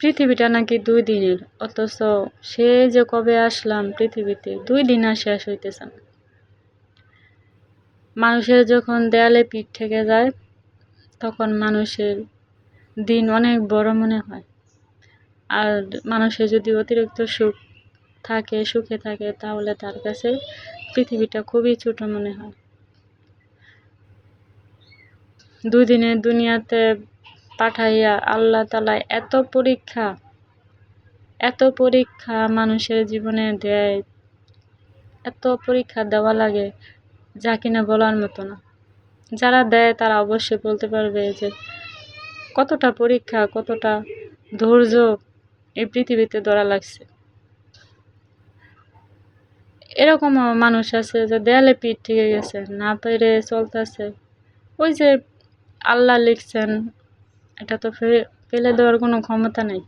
পৃথিবীটা নাকি দুই দিনের, অথচ সে যে কবে আসলাম পৃথিবীতে, দুই দিন আর শেষ হইতেছে না। মানুষের যখন দেয়ালে পিঠ থেকে যায়, তখন মানুষের দিন অনেক বড় মনে হয়। আর মানুষের যদি অতিরিক্ত সুখ থাকে, সুখে থাকে, তাহলে তার কাছে পৃথিবীটা খুবই ছোট মনে হয়। দুই দিনে দুনিয়াতে পাঠাইয়া আল্লাহ তালা এত পরীক্ষা এত পরীক্ষা মানুষের জীবনে দেয়। এত পরীক্ষা দেওয়া লাগে যা কিনা বলার মতো না। যারা দেয় তারা অবশ্যই বলতে পারবে যে কতটা পরীক্ষা, কতটা ধৈর্য এই পৃথিবীতে ধরা লাগছে। এরকমও মানুষ আছে যে দেয়ালে পিঠ থেকে গেছে, না পেরে চলতেছে। ওই যে আল্লাহ লিখছেন এটা তো ফেলে দেওয়ার কোনো ক্ষমতা নেই।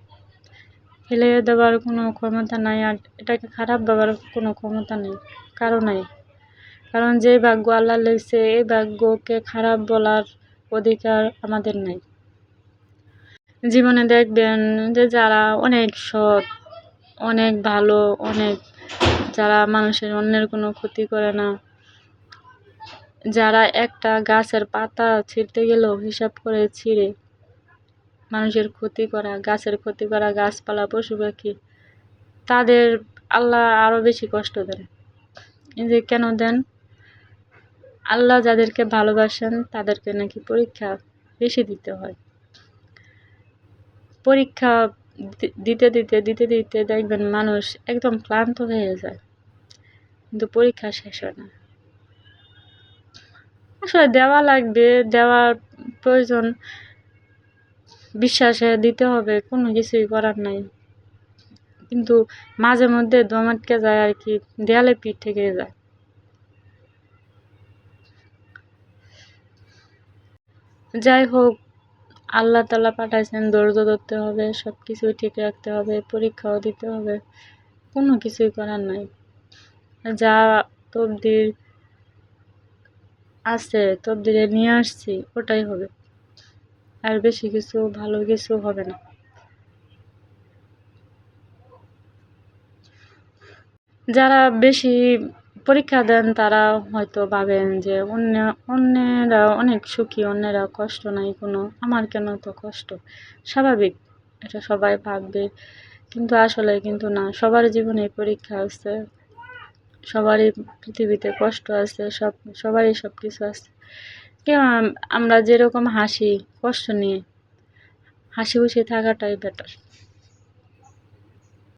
ফেলে দেওয়ার কোনো ক্ষমতা নাই আর এটাকে খারাপ ভাবার কোনো ক্ষমতা নেই, কারও নাই। কারণ যে ভাগ্য আল্লাহ লিখছে এই ভাগ্যকে খারাপ বলার অধিকার আমাদের নেই। জীবনে দেখবেন যে যারা অনেক সৎ, অনেক ভালো, অনেক যারা মানুষের অন্যের কোনো ক্ষতি করে না, যারা একটা গাছের পাতা ছিঁড়তে গেলেও হিসাব করে ছিঁড়ে মানুষের ক্ষতি করা, গাছের ক্ষতি করা, গাছপালা, পশু পাখি, তাদের আল্লাহ আরও বেশি কষ্ট দেন। যে কেন দেন? আল্লাহ যাদেরকে ভালোবাসেন, তাদেরকে নাকি পরীক্ষা বেশি দিতে হয়। পরীক্ষা দিতে দিতে দিতে দিতে দেখবেন মানুষ একদম ক্লান্ত হয়ে যায়। কিন্তু পরীক্ষা শেষ হয় না। আসলে দেওয়া লাগবে, দেওয়ার প্রয়োজন বিশ্বাসে দিতে হবে, কোনো কিছুই করার নাই। কিন্তু মাঝে মধ্যে দম আটকে যায় আর কি, দেয়ালে পিঠ থেকে যায়। যাই হোক, আল্লাহ তালা পাঠাইছেন, ধৈর্য ধরতে হবে সব কিছুই ঠিক রাখতে হবে, পরীক্ষাও দিতে হবে, কোনো কিছুই করার নাই। যা তবদির আছে তবদিরে নিয়ে আসছি, ওটাই হবে। আর বেশি কিছু ভালো কিছু হবে না। যারা বেশি পরীক্ষা দেন, তারা হয়তো ভাবেন যে অন্য, অন্যেরা অনেক সুখী, অন্যেরা কষ্ট নাই কোনো। আমার কেন তো কষ্ট? স্বাভাবিক, এটা সবাই ভাববে। কিন্তু আসলে কিন্তু না, সবার জীবনে পরীক্ষা আছে, সবারই পৃথিবীতে কষ্ট আছে, সব, সবারই সব কিছু আছে। কেউ আমরা যেরকম হাসি কষ্ট নিয়ে হাসি খুশি থাকাটাই বেটার